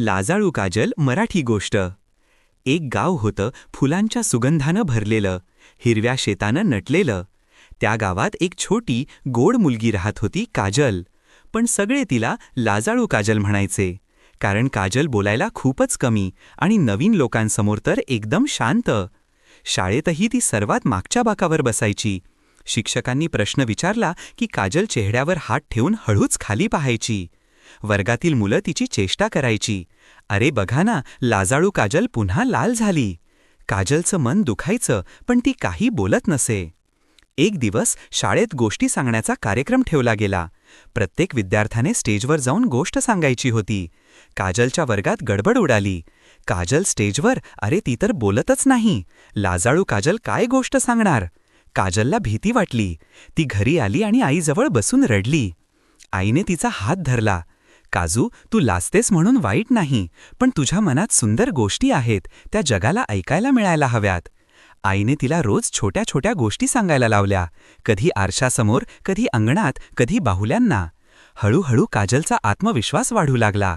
लाजाळू काजल मराठी गोष्ट. एक गाव होतं फुलांच्या सुगंधानं भरलेलं हिरव्या शेतानं नटलेलं. त्या गावात एक छोटी गोड मुलगी राहत होती काजल. पण सगळे तिला लाजाळू काजल म्हणायचे. कारण काजल बोलायला खूपच कमी आणि नवीन लोकांसमोर तर एकदम शांत. शाळेतही ती सर्वात मागच्या बाकावर बसायची. शिक्षकांनी प्रश्न विचारला की काजल चेहऱ्यावर हात ठेवून हळूच खाली पाहायची. वर्गातील मुलं तिची चेष्टा करायची. अरे बघा ना लाजाळू काजल पुन्हा लाल झाली. काजलचं मन दुखायचं पण ती काही बोलत नसे. एक दिवस शाळेत गोष्टी सांगण्याचा कार्यक्रम ठेवला गेला. प्रत्येक विद्यार्थ्याने स्टेजवर जाऊन गोष्ट सांगायची होती. काजलच्या वर्गात गडबड उडाली. काजल स्टेजवर अरे ती तर बोलतच नाही. लाजाळू काजल काय गोष्ट सांगणार? काजलला भीती वाटली. ती घरी आली आणि आईजवळ बसून रडली. आईने तिचा हात धरला. काजू तू लाजतेस म्हणून वाईट नाही पण तुझ्या मनात सुंदर गोष्टी आहेत त्या जगाला ऐकायला मिळायला हव्यात. आईने तिला रोज छोट्या छोट्या गोष्टी सांगायला लावल्या कधी आरशासमोर कधी अंगणात कधी बाहुल्यांना. हळूहळू काजलचा आत्मविश्वास वाढू लागला.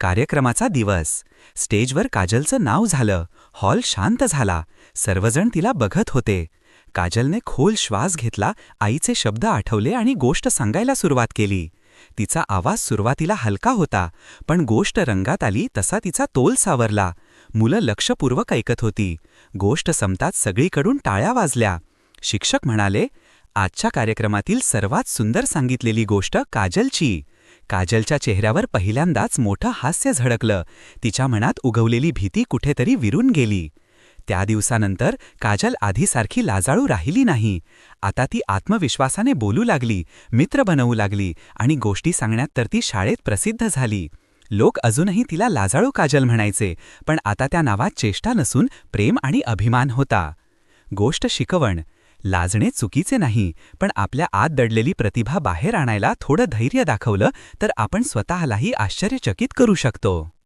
कार्यक्रमाचा दिवस. स्टेजवर काजलचं नाव झालं. हॉल शांत झाला. सर्वजण तिला बघत होते. काजलने खोल श्वास घेतला आईचे शब्द आठवले आणि गोष्ट सांगायला सुरुवात केली. तिचा आवाज सुरुवातीला हलका होता पण गोष्ट रंगात आली तसा तिचा तोल सावरला. मुलं लक्षपूर्वक ऐकत होती. गोष्ट संपतात सगळीकडून टाळ्या वाजल्या. शिक्षक म्हणाले आजच्या कार्यक्रमातील सर्वात सुंदर सांगितलेली गोष्ट काजलची. काजलच्या चेहऱ्यावर पहिल्यांदाच मोठं हास्य झळकलं. तिच्या मनात उगवलेली भीती कुठेतरी विरून गेली. त्या दिवसानंतर काजल आधीसारखी लाजाळू राहिली नाही. आता ती आत्मविश्वासाने बोलू लागली मित्र बनवू लागली आणि गोष्टी सांगण्यात तर ती शाळेत प्रसिद्ध झाली. लोक अजूनही तिला लाजाळू काजल म्हणायचे पण आता त्या नावात चेष्टा नसून प्रेम आणि अभिमान होता. गोष्ट शिकवण. लाजणे चुकीचे नाही पण आपल्या आत दडलेली प्रतिभा बाहेर आणायला थोडं धैर्य दाखवलं तर आपण स्वतःलाही आश्चर्यचकित करू शकतो.